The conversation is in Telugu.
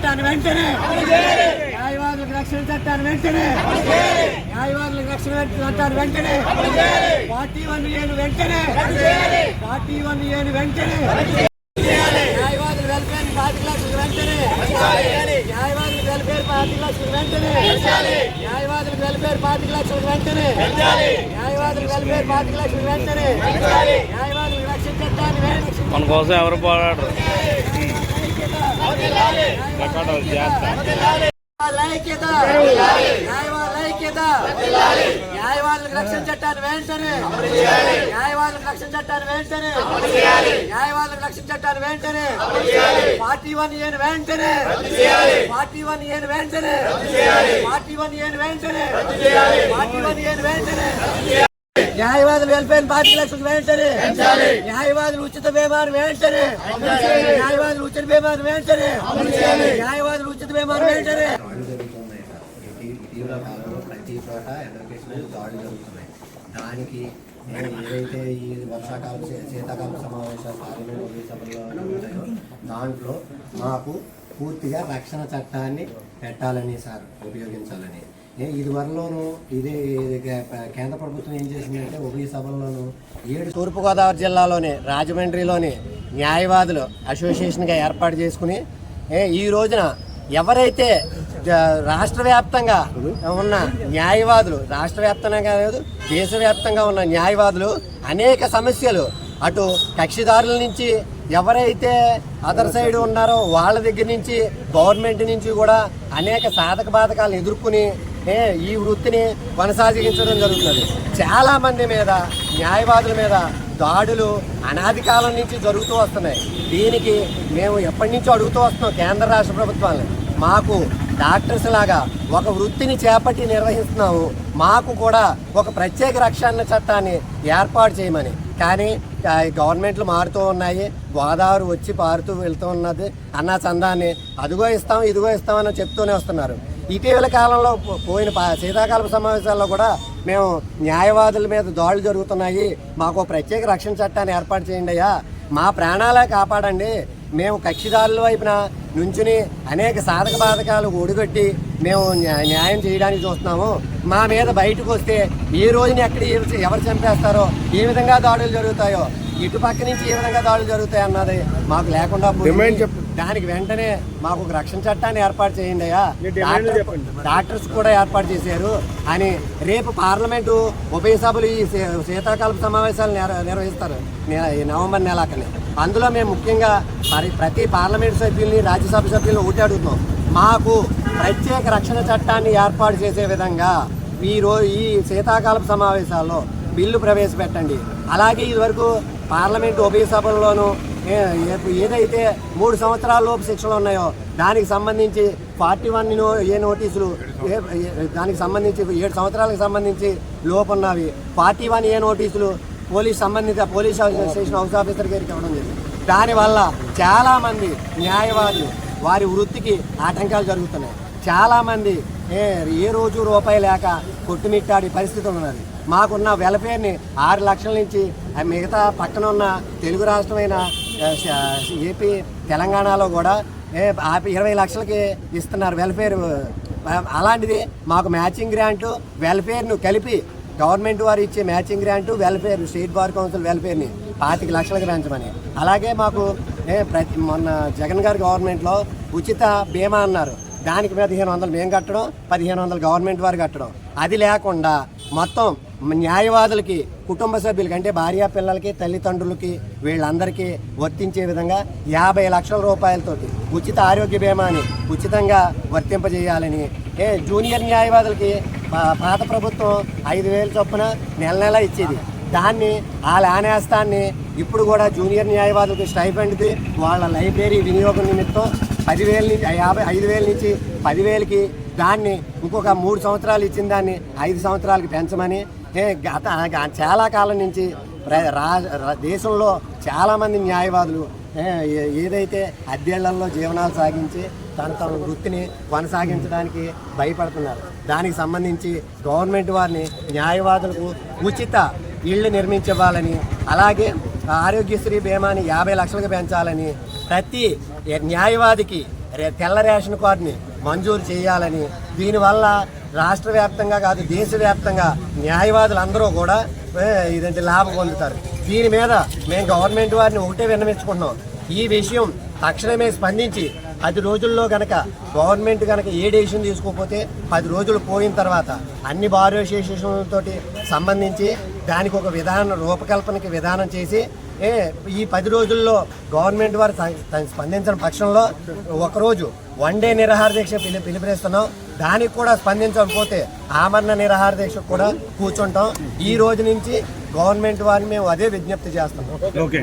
చట్టాన్ని వెంటనే. న్యాయవాదులకు రక్షణ చట్టాన్ని వెంటనే. న్యాయవాదులకు రక్షణ చట్టాన్ని వెంటనే. పార్టీ వన్ ఏను వెంటనే. పార్టీ వన్ ఏను వెంటనే. న్యాయవాదులు వెల్ఫేర్ పార్టీ లక్షలు వెంటనే. న్యాయవాదులు వెల్ఫేర్ పార్టీ లక్షలు వెంటనే. న్యాయవాదుల వెల్ఫేర్ పార్టీ లక్షలు వెంటనే. న్యాయవాదుల వెల్ఫేర్ పార్టీ లక్షలు వెంటనే. న్యాయవాదుల రక్షణ చట్టాన్ని మన కోసం ఎవరు పోరాడరు? న్యాయవాదులకు రక్షణ చట్టాన్ని వెంటనే న్యాయవాదులకు రక్షణ చట్టాన్ని వెంటనే న్యాయవాదులకు రక్షణ చట్టాన్ని వెంటనే పార్టీ వన్ ఏను వెంటనే పార్టీ వన్ ఏను వెంటనే పార్టీ వన్ ఏను వెంటనే పార్టీ వన్ ఏను న్యాయవాదులు వెల్ఫేర్ పార్టీ లక్షలు వెంటనే న్యాయవాదులు ఉచిత బీమాను వెంటనే న్యాయవాదులు ఉచిత బీమాను వెంటనే న్యాయవాదులు ఉచిత బీమాను వెంటనే ప్రతి చోట ఎడ్యుకేషన్ దాడులు జరుగుతున్నాయి దానికి నేను ఏదైతే ఈ వర్షాకాల శీతాకాల సమావేశాలు పార్లమెంట్ ఉభయ సభల్లో ఉంటాయో దాంట్లో మాకు పూర్తిగా రక్షణ చట్టాన్ని పెట్టాలని సార్ ఉపయోగించాలని. ఇది వరలోనూ ఇదే ఇది కేంద్ర ప్రభుత్వం ఏం చేసిందంటే ఉభయ సభల్లోనూ ఏడు తూర్పుగోదావరి జిల్లాలోని రాజమండ్రిలోని న్యాయవాదులు అసోసియేషన్గా ఏర్పాటు చేసుకుని ఈ రోజున ఎవరైతే రాష్ట్ర వ్యాప్తంగా ఉన్న న్యాయవాదులు రాష్ట్ర వ్యాప్తంగా లేదు దేశవ్యాప్తంగా ఉన్న న్యాయవాదులు అనేక సమస్యలు అటు కక్షిదారుల నుంచి ఎవరైతే అదర్ సైడ్ ఉన్నారో వాళ్ళ దగ్గర నుంచి గవర్నమెంట్ నుంచి కూడా అనేక సాధక బాధకాలను ఎదుర్కొని ఈ వృత్తిని కొనసాగించడం జరుగుతుంది చాలా మంది మీద న్యాయవాదుల మీద దాడులు అనాది కాలం నుంచి జరుగుతూ వస్తున్నాయి. దీనికి మేము ఎప్పటి నుంచో అడుగుతూ వస్తున్నాం కేంద్ర రాష్ట్ర ప్రభుత్వాలను. మాకు డాక్టర్స్ లాగా ఒక వృత్తిని చేపట్టి నిర్వహిస్తున్నాము. మాకు కూడా ఒక ప్రత్యేక రక్షణ చట్టాన్ని ఏర్పాటు చేయమని. కానీ గవర్నమెంట్లు మారుతూ ఉన్నాయి. గోదావరి వచ్చి పారుతూ వెళ్తూ ఉన్నది. అన్న చందాన్ని అదిగో ఇస్తాం ఇదిగో ఇస్తామని చెప్తూనే వస్తున్నారు. ఇటీవల కాలంలో పోయిన పా- శీతాకాలపు సమావేశాల్లో కూడా మేము న్యాయవాదుల మీద దాడులు జరుగుతున్నాయి. మాకు ప్రత్యేక రక్షణ చట్టాన్ని ఏర్పాటు చేయండి అయ్యా. మా ప్రాణాలే కాపాడండి. మేము కక్షిదారుల వైపున నుంచుని అనేక సాధక బాధకాలు ఒడిగట్టి మేము న్యాయం చేయడానికి చూస్తున్నాము. మా మీద బయటకు వస్తే ఏ రోజుని ఎక్కడ ఎవరు చంపేస్తారో ఏ విధంగా దాడులు జరుగుతాయో ఇటు పక్క నుంచి ఏ విధంగా దాడులు జరుగుతాయి అన్నది మాకు లేకుండా పోయింది. దానికి వెంటనే మాకు ఒక రక్షణ చట్టాన్ని ఏర్పాటు చేయండి అయ్యా. డాక్టర్- డాక్టర్స్ కూడా ఏర్పాటు చేశారు. అని రేపు పార్లమెంటు ఉభయ సభలు ఈ శీ- శీతాకాలపు సమావేశాలు నిర్- నిర్వహిస్తారు. నవంబర్ నెలాకని. అందులో మేము ముఖ్యంగా మరి ప్రతి పార్లమెంట్ సభ్యుల్ని రాజ్యసభ సభ్యులను ఒకటి అడుగుతున్నాం. మాకు ప్రత్యేక రక్షణ చట్టాన్ని ఏర్పాటు చేసే విధంగా ఈ రోజు ఈ శీతాకాలపు సమావేశాల్లో బిల్లు ప్రవేశపెట్టండి. అలాగే ఇదివరకు పార్లమెంట్ ఉభయ సభల్లోనూ ఏదైతే మూడు సంవత్సరాల లోపు శిక్షలు ఉన్నాయో దానికి సంబంధించి ఫార్టీ వన్ ఏ నోటీసులు దానికి సంబంధించి ఏడు సంవత్సరాలకు సంబంధించి లోపు ఉన్నవి. ఫార్టీ వన్ ఏ నోటీసులు పోలీస్ సంబంధిత పోలీస్ స్టేషన్ హౌస్ ఆఫీసర్ గారికి ఇవ్వడం జరిగింది. దానివల్ల చాలామంది న్యాయవాదులు వారి వృత్తికి ఆటంకాలు జరుగుతున్నాయి. చాలామంది ఏ ఏ రోజు రూపాయి లేక కొట్టుమిట్టాడి పరిస్థితి ఉన్నది. మాకున్న వెల్ఫేర్ని ఆరు లక్షల నుంచి ఆ మిగతా పక్కన ఉన్న తెలుగు రాష్ట్రమైన ఏపీ తెలంగాణలో కూడా ఇరవై లక్షలకి ఇస్తున్నారు వెల్ఫేర్ అలాంటిది మాకు మ్యాచింగ్ గ్రాంటు వెల్ఫేర్ను కలిపి గవర్నమెంట్ వారు ఇచ్చే matching grant welfare state bar council వెల్ఫేర్ని పాతిక లక్షలకు పెంచమని. అలాగే మాకు ఏ ప్రతి మొన్న జగన్ గారి గవర్నమెంట్లో ఉచిత బీమా అన్నారు. దానికి పదిహేను వందలు మేము కట్టడం పదిహేను వందలు గవర్నమెంట్ వారు కట్టడం. అది లేకుండా మొత్తం న్యాయవాదులకి కుటుంబ సభ్యులకి అంటే భార్య పిల్లలకి తల్లిదండ్రులకి వీళ్ళందరికీ వర్తించే విధంగా యాభై లక్షల రూపాయలతోటి ఉచిత ఆరోగ్య బీమాని ఉచితంగా వర్తింపజేయాలని. ఏ జూనియర్ న్యాయవాదులకి పాత ప్రభుత్వం ఐదు వేలు చొప్పున నెల నెల ఇచ్చేది. దాన్ని ఆ లానేస్తాన్ని ఇప్పుడు కూడా జూనియర్ న్యాయవాదులకు స్టైఫండ్ది వాళ్ళ లైబ్రరీ వినియోగం నిమిత్తం పదివేల నుంచి యాభై ఐదు వేల నుంచి పదివేలకి దాన్ని ఇంకొక మూడు సంవత్సరాలు ఇచ్చిన దాన్ని ఐదు సంవత్సరాలకి పెంచమని గత చాలా కాలం నుంచి రా దేశంలో చాలామంది న్యాయవాదులు ఏదైతే అద్దెళ్ళలో జీవనాలు సాగించి తన తన వృత్తిని కొనసాగించడానికి భయపడుతున్నారు. దానికి సంబంధించి గవర్నమెంట్ వారిని న్యాయవాదులకు ఉచిత ఇళ్ళు నిర్మించవాలని అలాగే ఆరోగ్యశ్రీ బీమాని యాభై లక్షలకు పెంచాలని ప్రతి న్యాయవాదికి తెల్ల రేషన్ కార్డుని మంజూరు చేయాలని దీనివల్ల రాష్ట్ర వ్యాప్తంగా కాదు దేశవ్యాప్తంగా న్యాయవాదులందరూ కూడా ఇదంటే లాభం పొందుతారు. దీని మీద మేము గవర్నమెంట్ వారిని ఒకటే విన్నవించుకుంటున్నాం. ఈ విషయం తక్షణమే స్పందించి పది రోజుల్లో గనక గవర్నమెంట్ గనక ఏ డెసిషన్ తీసుకోకపోతే పది రోజులు పోయిన తర్వాత అన్ని బార్ అసోసియేషన్లతో సంబంధించి దానికి ఒక విధానం రూపకల్పనకి విధానం చేసి ఏ ఈ పది రోజుల్లో గవర్నమెంట్ వారు స్పందించిన పక్షంలో ఒకరోజు వన్ డే నిరాహార దీక్ష పిలి పిలుపునిస్తున్నాం దానికి కూడా స్పందించకపోతే ఆమరణ నిరాహార దీక్ష కూడా కూర్చుంటాం. ఈ రోజు నుంచి గవర్నమెంట్ వారిని మేము అదే విజ్ఞప్తి చేస్తున్నాం. ఓకే.